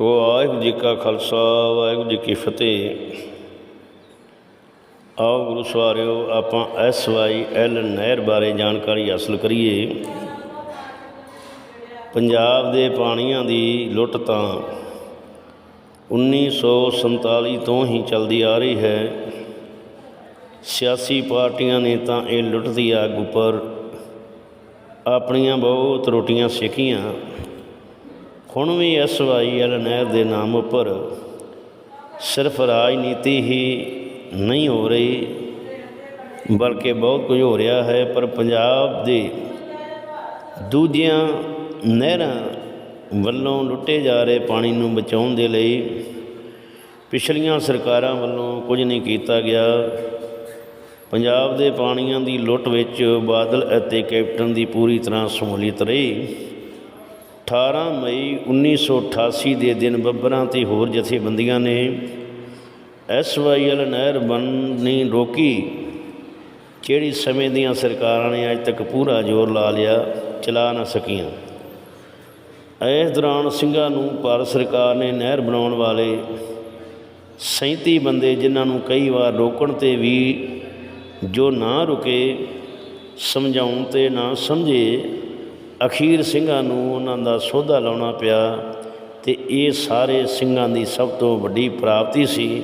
ਵਾਹਿਗੁਰੂ ਜੀ ਕਾ ਖਾਲਸਾ, ਵਾਹਿਗੁਰੂ ਜੀ ਕੀ ਫਤਿਹ। ਆਓ ਗੁਰੂ ਸਵਾਰਿਓ, ਆਪਾਂ ਐਸ ਵਾਈ ਐਲ ਨਹਿਰ ਬਾਰੇ ਜਾਣਕਾਰੀ ਹਾਸਲ ਕਰੀਏ। ਪੰਜਾਬ ਦੇ ਪਾਣੀਆਂ ਦੀ ਲੁੱਟ ਤਾਂ 1947 ਤੋਂ ਹੀ ਚੱਲਦੀ ਆ ਰਹੀ ਹੈ। ਸਿਆਸੀ ਪਾਰਟੀਆਂ ਨੇ ਤਾਂ ਇਹ ਲੁੱਟ ਦੀ ਅੱਗ ਉੱਪਰ ਆਪਣੀਆਂ ਬਹੁਤ ਰੋਟੀਆਂ ਸੇਕੀਆਂ। ਹੁਣ ਵੀ ਐਸ ਵਾਈ ਐਲ ਨਹਿਰ ਦੇ ਨਾਮ ਉੱਪਰ ਸਿਰਫ ਰਾਜਨੀਤੀ ਹੀ ਨਹੀਂ ਹੋ ਰਹੀ, ਬਲਕਿ ਬਹੁਤ ਕੁਝ ਹੋ ਰਿਹਾ ਹੈ, ਪਰ ਪੰਜਾਬ ਦੇ ਦੂਜੀਆਂ ਨਹਿਰਾਂ ਵੱਲੋਂ ਲੁੱਟੇ ਜਾ ਰਹੇ ਪਾਣੀ ਨੂੰ ਬਚਾਉਣ ਦੇ ਲਈ ਪਿਛਲੀਆਂ ਸਰਕਾਰਾਂ ਵੱਲੋਂ ਕੁਝ ਨਹੀਂ ਕੀਤਾ ਗਿਆ। ਪੰਜਾਬ ਦੇ ਪਾਣੀਆਂ ਦੀ ਲੁੱਟ ਵਿੱਚ ਬਾਦਲ ਅਤੇ ਕੈਪਟਨ ਦੀ ਪੂਰੀ ਤਰ੍ਹਾਂ ਸ਼ਮੂਲੀਅਤ ਰਹੀ। 18 ਮਈ 1988 ਦੇ ਦਿਨ ਬੱਬਰਾਂ ਤੇ ਹੋਰ ਜਥੇਬੰਦੀਆਂ ਨੇ ਐਸਵਾਈਐਲ ਨਹਿਰ ਬਣਨੀ ਰੋਕੀ, ਜਿਹੜੀ ਸਮੇਂ ਦੀਆਂ ਸਰਕਾਰਾਂ ਨੇ ਅੱਜ ਤੱਕ ਪੂਰਾ ਜ਼ੋਰ ਲਾ ਲਿਆ, ਚਲਾ ਨਾ ਸਕੀਆਂ। ਇਸ ਦੌਰਾਨ ਸਿੰਘਾਂ ਨੂੰ ਭਾਰਤ ਸਰਕਾਰ ਨੇ ਨਹਿਰ ਬਣਾਉਣ ਵਾਲੇ 37 ਬੰਦੇ, ਜਿਨ੍ਹਾਂ ਨੂੰ ਕਈ ਵਾਰ ਰੋਕਣ ਤੇ ਵੀ ਜੋ ਨਾ ਰੁਕੇ, ਸਮਝਾਉਣ ਤੇ ਨਾ ਸਮਝੇ ਅਖੀਰ ਸਿੰਘਾਂ ਨੂੰ ਉਹਨਾਂ ਦਾ ਸੋਧਾ ਲਾਉਣਾ ਪਿਆ ਤੇ ਇਹ ਸਾਰੇ ਸਿੰਘਾਂ ਦੀ ਸਭ ਤੋਂ ਵੱਡੀ ਪ੍ਰਾਪਤੀ ਸੀ,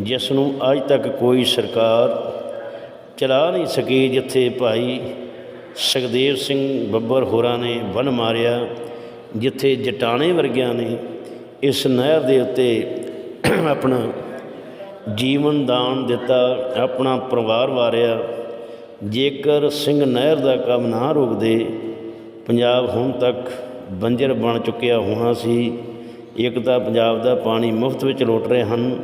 ਜਿਸ ਨੂੰ ਅੱਜ ਤੱਕ ਕੋਈ ਸਰਕਾਰ ਚਲਾ ਨਹੀਂ ਸਕੀ, ਜਿੱਥੇ ਭਾਈ ਸੁਖਦੇਵ ਸਿੰਘ ਬੱਬਰ ਹੋਰਾਂ ਨੇ ਬਨ ਮਾਰਿਆ, ਜਿੱਥੇ ਜਟਾਣੇ ਵਰਗਿਆਂ ਨੇ ਇਸ ਨਹਿਰ ਦੇ ਉੱਤੇ ਆਪਣਾ ਜੀਵਨ ਦਾਨ ਦਿੱਤਾ, ਆਪਣਾ ਪਰਿਵਾਰ ਵਾਰਿਆ। ਜੇਕਰ ਸਿੰਘ ਨਹਿਰ ਦਾ ਕੰਮ ਨਾ ਰੋਕਦੇ ਪੰਜਾਬ ਹੁਣ ਤੱਕ ਬੰਜਰ ਬਣ ਚੁੱਕਿਆ ਹੋਣਾ ਸੀ। ਇੱਕ ਤਾਂ ਪੰਜਾਬ ਦਾ ਪਾਣੀ ਮੁਫਤ ਵਿੱਚ ਲੁੱਟ ਰਹੇ ਹਨ।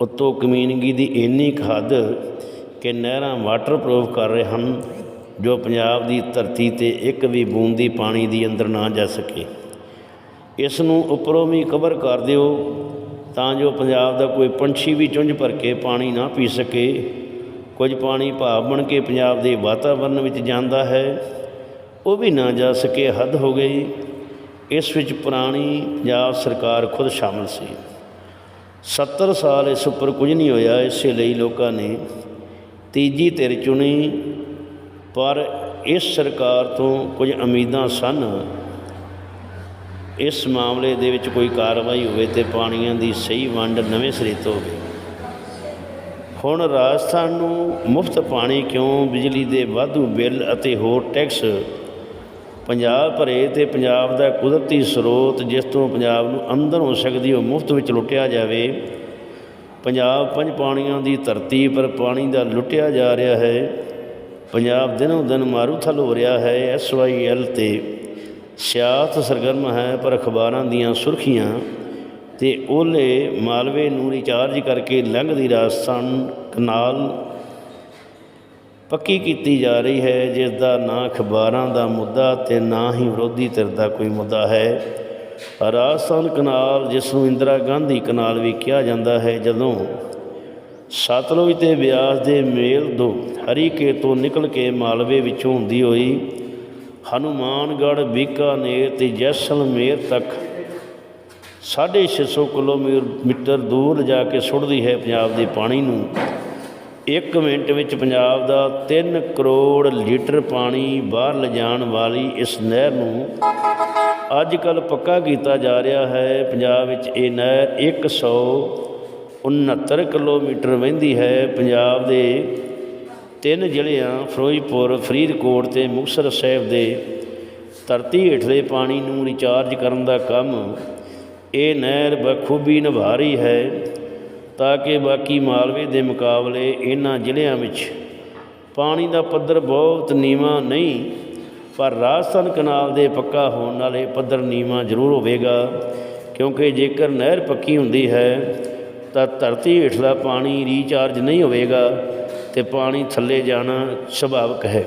ਉੱਤੋਂ ਕਮੀਨਗੀ ਦੀ ਇੰਨੀ ਕੁ ਹੱਦ ਕਿ ਨਹਿਰਾਂ ਵਾਟਰ ਪ੍ਰੂਫ ਕਰ ਰਹੇ ਹਨ, ਜੋ ਪੰਜਾਬ ਦੀ ਧਰਤੀ ਤੇ ਇੱਕ ਵੀ ਬੂੰਦੀ ਪਾਣੀ ਦੀ ਅੰਦਰ ਨਾ ਜਾ ਸਕੇ। ਇਸ ਨੂੰ ਉੱਪਰੋਂ ਵੀ ਕਵਰ ਕਰ ਦਿਓ, ਤਾਂ ਜੋ ਪੰਜਾਬ ਦਾ ਕੋਈ ਪੰਛੀ ਵੀ ਚੁੰਝ ਭਰ ਕੇ ਪਾਣੀ ਨਾ ਪੀ ਸਕੇ। ਕੁਝ ਪਾਣੀ ਭਾਵ ਬਣ ਕੇ ਪੰਜਾਬ ਦੇ ਵਾਤਾਵਰਣ ਵਿੱਚ ਜਾਂਦਾ ਹੈ। ਉਹ ਵੀ ਨਾ ਜਾ ਸਕੇ, ਹੱਦ ਹੋ ਗਈ। ਇਸ ਵਿੱਚ ਪੁਰਾਣੀ ਪੰਜਾਬ ਸਰਕਾਰ ਖੁਦ ਸ਼ਾਮਲ ਸੀ। 70 ਸਾਲ ਇਸ ਉੱਪਰ ਕੁਝ ਨਹੀਂ ਹੋਇਆ, ਇਸੇ ਲਈ ਲੋਕਾਂ ਨੇ ਤੀਜੀ ਧਿਰ ਚੁਣੀ। ਪਰ ਇਸ ਸਰਕਾਰ ਤੋਂ ਕੁਝ ਉਮੀਦਾਂ ਸਨ। ਇਸ ਮਾਮਲੇ ਦੇ ਵਿੱਚ ਕੋਈ ਕਾਰਵਾਈ ਹੋਵੇ ਤੇ ਪਾਣੀਆਂ ਦੀ ਸਹੀ ਵੰਡ ਨਵੇਂ ਸਿਰੇ ਤੋਂ ਹੋਵੇ। ਹੁਣ ਰਾਜਸਥਾਨ ਨੂੰ ਮੁਫਤ ਪਾਣੀ ਕਿਉਂ, ਬਿਜਲੀ ਦੇ ਵਾਧੂ ਬਿੱਲ ਅਤੇ ਹੋਰ ਟੈਕਸ ਪੰਜਾਬ ਭਰੇ ਤੇ ਪੰਜਾਬ ਦਾ ਕੁਦਰਤੀ ਸਰੋਤ ਜਿਸ ਤੋਂ ਪੰਜਾਬ ਨੂੰ ਅੰਦਰ ਹੋ ਸਕਦੀ ਉਹ ਮੁਫਤ ਵਿੱਚ ਲੁੱਟਿਆ ਜਾਵੇ, ਪੰਜਾਬ ਪੰਜ ਪਾਣੀਆਂ ਦੀ ਧਰਤੀ ਪਰ ਪਾਣੀ ਦਾ ਲੁੱਟਿਆ ਜਾ ਰਿਹਾ ਹੈ, ਪੰਜਾਬ ਦਿਨੋਂ ਦਿਨ ਮਾਰੂਥਲ ਹੋ ਰਿਹਾ ਹੈ ਐਸਵਾਈਐਲ ਤੇ ਸਿਆਸਤ ਸਰਗਰਮ ਹੈ ਪਰ ਅਖਬਾਰਾਂ ਦੀਆਂ ਸੁਰਖੀਆਂ ਤੇ ਉਹਲੇ ਮਾਲਵੇ ਨੂੰ ਰਿਚਾਰਜ ਕਰਕੇ ਲੰਘਦੀ ਰਾਜਸਥਾਨ ਕਨਾਲ ਪੱਕੀ ਕੀਤੀ ਜਾ ਰਹੀ ਹੈ ਜਿਸ ਦਾ ਨਾ ਅਖਬਾਰਾਂ ਦਾ ਮੁੱਦਾ ਤੇ ਨਾ ਹੀ ਵਿਰੋਧੀ ਧਿਰ ਦਾ ਕੋਈ ਮੁੱਦਾ ਹੈ। ਰਾਜਸਥਾਨ ਕਨਾਲ ਜਿਸ ਨੂੰ ਇੰਦਰਾ ਗਾਂਧੀ ਕਨਾਲ ਵੀ ਕਿਹਾ ਜਾਂਦਾ ਹੈ, ਜਦੋਂ ਸਤਲੁਜ ਤੇ ਬਿਆਸ ਦੇ ਮੇਲ ਦੋ ਹਰੀਕੇ ਤੋਂ ਨਿਕਲ ਕੇ ਮਾਲਵੇ ਵਿੱਚੋਂ ਹੁੰਦੀ ਹੋਈ, ਹਨੂਮਾਨਗੜ੍ਹ, ਬੀਕਾਨੇਰ ਤੇ ਜੈਸਲਮੇਰ ਤੱਕ 650 ਕਿਲੋਮੀਟਰ ਦੂਰ ਜਾ ਕੇ ਸੁੱਟਦੀ ਹੈ ਪੰਜਾਬ ਦੇ ਪਾਣੀ ਨੂੰ। ਇੱਕ ਮਿੰਟ ਵਿੱਚ ਪੰਜਾਬ ਦਾ 3 ਕਰੋੜ ਲੀਟਰ ਪਾਣੀ ਬਾਹਰ ਲਿਜਾਣ ਵਾਲੀ ਇਸ ਨਹਿਰ ਨੂੰ ਅੱਜ ਕੱਲ ਪੱਕਾ ਕੀਤਾ ਜਾ ਰਿਹਾ ਹੈ। ਪੰਜਾਬ ਵਿੱਚ ਇਹ ਨਹਿਰ 169 ਕਿਲੋਮੀਟਰ ਵਹਿੰਦੀ ਹੈ। ਪੰਜਾਬ ਦੇ ਤਿੰਨ ਜ਼ਿਲ੍ਹਿਆਂ ਫਿਰੋਜ਼ਪੁਰ, ਫਰੀਦਕੋਟ ਤੇ ਮੁਕਤਸਰ ਸਾਹਿਬ ਦੇ ਧਰਤੀ ਹੇਠਲੇ ਪਾਣੀ ਨੂੰ ਰਿਚਾਰਜ ਕਰਨ ਦਾ ਕੰਮ ਇਹ ਨਹਿਰ ਬਖੂਬੀ ਨਿਭਾ ਰਹੀ ਹੈ। ਤਾਂ ਕਿ ਬਾਕੀ ਮਾਲਵੇ ਦੇ ਮੁਕਾਬਲੇ ਇਹਨਾਂ ਜ਼ਿਲ੍ਹਿਆਂ ਵਿੱਚ ਪਾਣੀ ਦਾ ਪੱਧਰ ਬਹੁਤ ਨੀਵਾਂ ਨਹੀਂ, ਪਰ ਰਾਜਸਥਾਨ ਕਨਾਲ ਦੇ ਪੱਕਾ ਹੋਣ ਨਾਲ ਇਹ ਪੱਧਰ ਨੀਵਾਂ ਜ਼ਰੂਰ ਹੋਵੇਗਾ। ਕਿਉਂਕਿ ਜੇਕਰ ਨਹਿਰ ਪੱਕੀ ਹੁੰਦੀ ਹੈ, ਤਾਂ ਧਰਤੀ ਹੇਠਲਾ ਪਾਣੀ ਰੀਚਾਰਜ ਨਹੀਂ ਹੋਵੇਗਾ ਤੇ ਪਾਣੀ ਥੱਲੇ ਜਾਣਾ ਸੁਭਾਵਿਕ ਹੈ।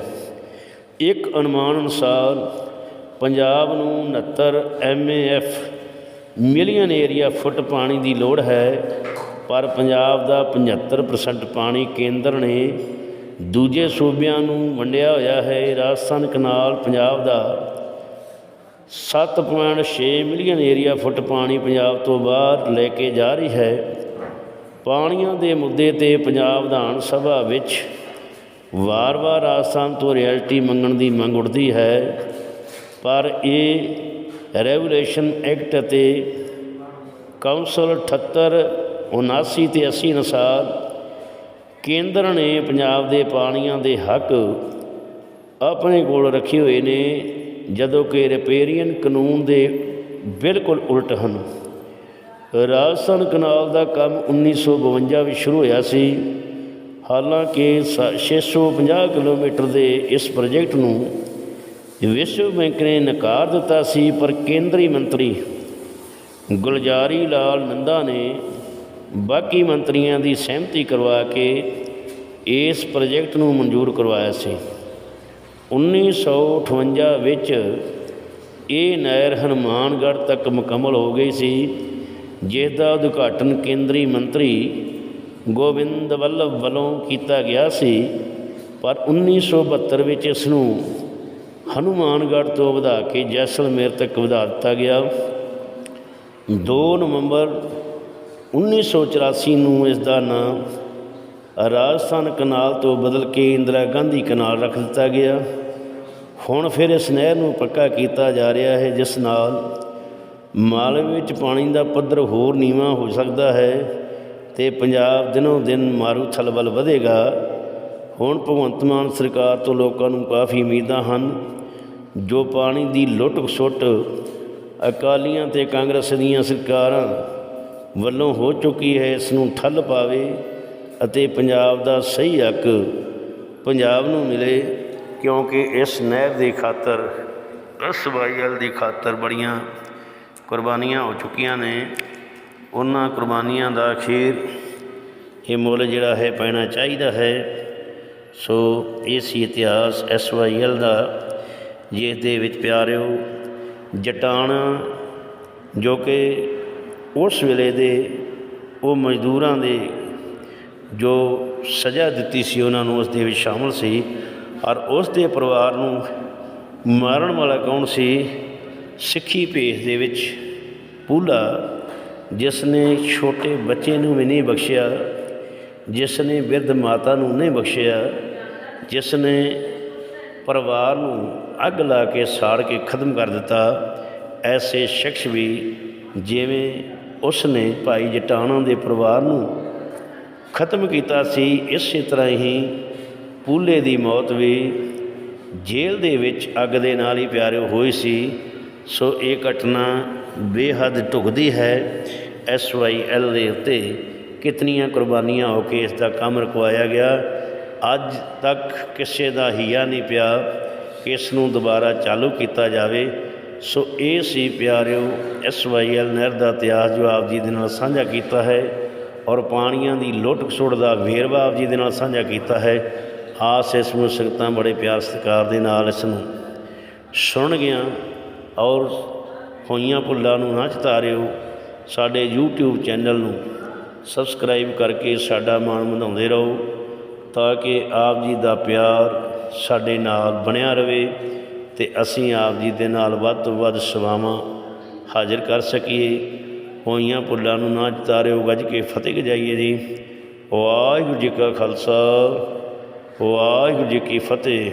ਇੱਕ ਅਨੁਮਾਨ ਅਨੁਸਾਰ ਪੰਜਾਬ ਨੂੰ 69 ਐਮਏਐਫ ਮਿਲੀਅਨ ਏਰੀਆ ਫੁੱਟ ਪਾਣੀ ਦੀ ਲੋੜ ਹੈ। ਪਰ ਪੰਜਾਬ ਦਾ 75% ਪਾਣੀ ਕੇਂਦਰ ਨੇ ਦੂਜੇ ਸੂਬਿਆਂ ਨੂੰ ਵੰਡਿਆ ਹੋਇਆ ਹੈ। ਰਾਜਸਥਾਨ ਕਨਾਲ ਪੰਜਾਬ ਦਾ 7.6 ਮਿਲੀਅਨ ਏਰੀਆ ਫੁੱਟ ਪਾਣੀ ਪੰਜਾਬ ਤੋਂ ਬਾਹਰ ਲੈ ਕੇ ਜਾ ਰਹੀ ਹੈ। ਪਾਣੀਆਂ ਦੇ ਮੁੱਦੇ ਤੇ ਪੰਜਾਬ ਵਿਧਾਨ ਸਭਾ ਵਿੱਚ ਵਾਰ-ਵਾਰ ਰਾਜਸਥਾਨ ਤੋਂ ਰਿਐਲਿਟੀ ਮੰਗਣ ਦੀ ਮੰਗ ਉੱਠਦੀ ਹੈ। ਪਰ ਇਹ ਰੈਗੂਲੇਸ਼ਨ ਐਕਟ ਅਤੇ ਕਾਉਂਸਲ 78 79 ਤੇ 80 ਅਨੁਸਾਰ, ਕੇਂਦਰ ਨੇ ਪੰਜਾਬ ਦੇ ਪਾਣੀਆਂ ਦੇ ਹੱਕ ਆਪਣੇ ਕੋਲ ਰੱਖੇ ਹੋਏ ਨੇ, ਜਦੋਂ ਕਿ ਰਿਪੇਰੀਅਨ ਕਾਨੂੰਨ ਦੇ ਬਿਲਕੁਲ ਉਲਟ ਹਨ। ਰਾਜਸਥਾਨ ਕਨਾਲ ਦਾ ਕੰਮ 1952 ਵਿੱਚ ਸ਼ੁਰੂ ਹੋਇਆ ਸੀ। ਹਾਲਾਂਕਿ, ਸ- 650 ਕਿਲੋਮੀਟਰ ਦੇ ਇਸ ਪ੍ਰੋਜੈਕਟ ਨੂੰ ਵਿਸ਼ਵ ਬੈਂਕ ਨੇ ਨਕਾਰ ਦਿੱਤਾ ਸੀ, ਪਰ ਕੇਂਦਰੀ ਮੰਤਰੀ ਗੁਲਜਾਰੀ ਲਾਲ ਨੰਦਾ ਨੇ ਬਾਕੀ ਮੰਤਰੀਆਂ ਦੀ ਸਹਿਮਤੀ ਕਰਵਾ ਕੇ ਇਸ ਪ੍ਰੋਜੈਕਟ ਨੂੰ ਮਨਜ਼ੂਰ ਕਰਵਾਇਆ ਸੀ। 1958 ਵਿੱਚ ਇਹ ਨਹਿਰ ਹਨੂਮਾਨਗੜ੍ਹ ਤੱਕ ਮੁਕੰਮਲ ਹੋ ਗਈ ਸੀ ਜਿਸ ਦਾ ਉਦਘਾਟਨ ਕੇਂਦਰੀ ਮੰਤਰੀ ਗੋਬਿੰਦ ਵੱਲਭ ਵੱਲੋਂ ਕੀਤਾ ਗਿਆ ਸੀ, ਪਰ 1972 ਵਿੱਚ ਇਸ ਨੂੰ ਹਨੂਮਾਨਗੜ੍ਹ ਤੋਂ ਵਧਾ ਕੇ ਜੈਸਲਮੇਰ ਤੱਕ ਵਧਾ ਦਿੱਤਾ ਗਿਆ। 2 ਨਵੰਬਰ 1984 ਨੂੰ ਇਸ ਦਾ ਨਾਮ ਰਾਜਸਥਾਨ ਕਨਾਲ ਤੋਂ ਬਦਲ ਕੇ ਇੰਦਰਾ ਗਾਂਧੀ ਕਨਾਲ ਰੱਖ ਦਿੱਤਾ ਗਿਆ। ਹੁਣ ਫਿਰ ਇਸ ਨਹਿਰ ਨੂੰ ਪੱਕਾ ਕੀਤਾ ਜਾ ਰਿਹਾ ਹੈ, ਜਿਸ ਨਾਲ ਮਾਲਵੇ ਵਿੱਚ ਪਾਣੀ ਦਾ ਪੱਧਰ ਹੋਰ ਨੀਵਾਂ ਹੋ ਸਕਦਾ ਹੈ ਤੇ ਪੰਜਾਬ ਦਿਨੋਂ ਦਿਨ ਮਾਰੂਥਲ ਵੱਲ ਵਧੇਗਾ। ਹੁਣ ਭਗਵੰਤ ਮਾਨ ਸਰਕਾਰ ਤੋਂ ਲੋਕਾਂ ਨੂੰ ਕਾਫੀ ਉਮੀਦਾਂ ਹਨ, ਜੋ ਪਾਣੀ ਦੀ ਲੁੱਟ ਖਸੁੱਟ ਅਕਾਲੀਆਂ ਤੇ ਕਾਂਗਰਸ ਦੀਆਂ ਸਰਕਾਰਾਂ ਵੱਲੋਂ ਹੋ ਚੁੱਕੀ ਹੈ, ਇਸ ਨੂੰ ਠੱਲ ਪਾਵੇ ਅਤੇ ਪੰਜਾਬ ਦਾ ਸਹੀ ਹੱਕ ਪੰਜਾਬ ਨੂੰ ਮਿਲੇ, ਕਿਉਂਕਿ ਇਸ ਨਹਿਰ ਦੀ ਖਾਤਰ, ਇਸ ਵਾਈਐਲ ਦੀ ਖਾਤਰ ਬੜੀਆਂ ਕੁਰਬਾਨੀਆਂ ਹੋ ਚੁੱਕੀਆਂ ਨੇ। ਉਹਨਾਂ ਕੁਰਬਾਨੀਆਂ ਦਾ ਅਖੀਰ ਇਹ ਮੁੱਲ ਜਿਹੜਾ ਹੈ, ਪੈਣਾ ਚਾਹੀਦਾ ਹੈ। ਸੋ ਇਹ ਸੀ ਇਤਿਹਾਸ ਐਸ ਵਾਈ ਐਲ ਦਾ, ਜਿਸ ਦੇ ਵਿੱਚ ਪਿਆਰਿਓ, ਜਟਾਣ, ਜੋ ਕਿ ਉਸ ਵੇਲੇ ਦੇ ਉਹ ਮਜ਼ਦੂਰਾਂ ਦੇ ਜੋ ਸਜ਼ਾ ਦਿੱਤੀ ਸੀ, ਉਹਨਾਂ ਨੂੰ ਉਸ ਦੇ ਵਿੱਚ ਸ਼ਾਮਲ ਸੀ ਔਰ ਉਸ ਦੇ ਪਰਿਵਾਰ ਨੂੰ ਮਾਰਨ ਵਾਲਾ ਕੌਣ ਸੀ? ਸਿੱਖੀ ਭੇਸ ਦੇ ਵਿੱਚ ਪੂਲਾ ਜਿਸ ਨੇ ਛੋਟੇ ਬੱਚੇ ਨੂੰ ਵੀ ਨਹੀਂ ਬਖਸ਼ਿਆ ਜਿਸ ਨੇ ਬਿਰਧ ਮਾਤਾ ਨੂੰ ਨਹੀਂ ਬਖਸ਼ਿਆ ਜਿਸ ਨੇ ਪਰਿਵਾਰ ਨੂੰ ਅੱਗ ਲਾ ਕੇ ਸਾੜ ਕੇ ਖਤਮ ਕਰ ਦਿੱਤਾ, ਐਸੇ ਸ਼ਖਸ ਵੀ ਜਿਵੇਂ ਉਸ ਨੇ ਭਾਈ ਜਟਾਣਾ ਦੇ ਪਰਿਵਾਰ ਨੂੰ ਖਤਮ ਕੀਤਾ ਸੀ। ਇਸੇ ਤਰ੍ਹਾਂ ਹੀ ਪੂਲੇ ਦੀ ਮੌਤ ਵੀ ਜੇਲ੍ਹ ਦੇ ਵਿੱਚ ਅੱਗ ਦੇ ਨਾਲ ਹੀ ਪਿਆਰਿਓ ਹੋਈ ਸੀ। ਸੋ ਇਹ ਘਟਨਾ ਬੇਹੱਦ ਢੁਕਦੀ ਹੈ। ਐਸ ਵਾਈ ਐਲ ਦੇ ਉੱਤੇ ਕਿਤਨੀਆਂ ਕੁਰਬਾਨੀਆਂ ਹੋ ਕੇ ਇਸ ਦਾ ਕੰਮ ਰਕਵਾਇਆ ਗਿਆ। ਅੱਜ ਤੱਕ ਕਿਸੇ ਦਾ ਹੀਆ ਨਹੀਂ ਪਿਆ ਇਸ ਨੂੰ ਦੁਬਾਰਾ ਚਾਲੂ ਕੀਤਾ ਜਾਵੇ। ਸੋ ਇਹ ਸੀ ਪਿਆਰਿਓ, ਐਸ ਵਾਈ ਐਲ ਨਹਿਰ ਦਾ ਇਤਿਹਾਸ ਜੋ ਆਪ ਜੀ ਦੇ ਨਾਲ ਸਾਂਝਾ ਕੀਤਾ ਹੈ ਔਰ ਪਾਣੀਆਂ ਦੀ ਲੁੱਟ ਖਸੁੱਟ ਦਾ ਵੇਰਵਾ ਆਪ ਜੀ ਦੇ ਨਾਲ ਸਾਂਝਾ ਕੀਤਾ ਹੈ, ਆਸ ਇਸ ਨੂੰ ਸੰਗਤਾਂ ਬੜੇ ਪਿਆਰ ਸਤਿਕਾਰ ਦੇ ਨਾਲ ਇਸ ਨੂੰ ਸੁਣ ਗਿਆ ਔਰ ਹੋਈਆਂ ਭੁੱਲਾਂ ਨੂੰ ਨਾ ਚਤਾਰਿਓ, ਸਾਡੇ YouTube ਚੈਨਲ ਨੂੰ ਸਬਸਕ੍ਰਾਈਬ ਕਰਕੇ ਸਾਡਾ ਮਾਣ ਵਧਾਉਂਦੇ ਰਹੋ ਤਾਂ ਕਿ ਆਪ ਜੀ ਦਾ ਪਿਆਰ ਸਾਡੇ ਨਾਲ ਬਣਿਆ ਰਵੇ ਤੇ ਅਸੀਂ ਆਪ ਜੀ ਦੇ ਨਾਲ ਵੱਧ ਤੋਂ ਵੱਧ ਸੇਵਾਵਾਂ ਹਾਜ਼ਰ ਕਰ ਸਕੀਏ। ਹੋਈਆਂ ਭੁੱਲਾਂ ਨੂੰ ਨਾ ਚਤਾਰਿਓ ਗੱਜ ਕੇ ਫਤਿਹ ਗਜਾਈਏ ਜੀ। ਵਾਹਿਗੁਰੂ ਜੀ ਕਾ ਖਾਲਸਾ, ਵਾਹਿਗੁਰੂ ਜੀ ਕੀ ਫਤਿਹ।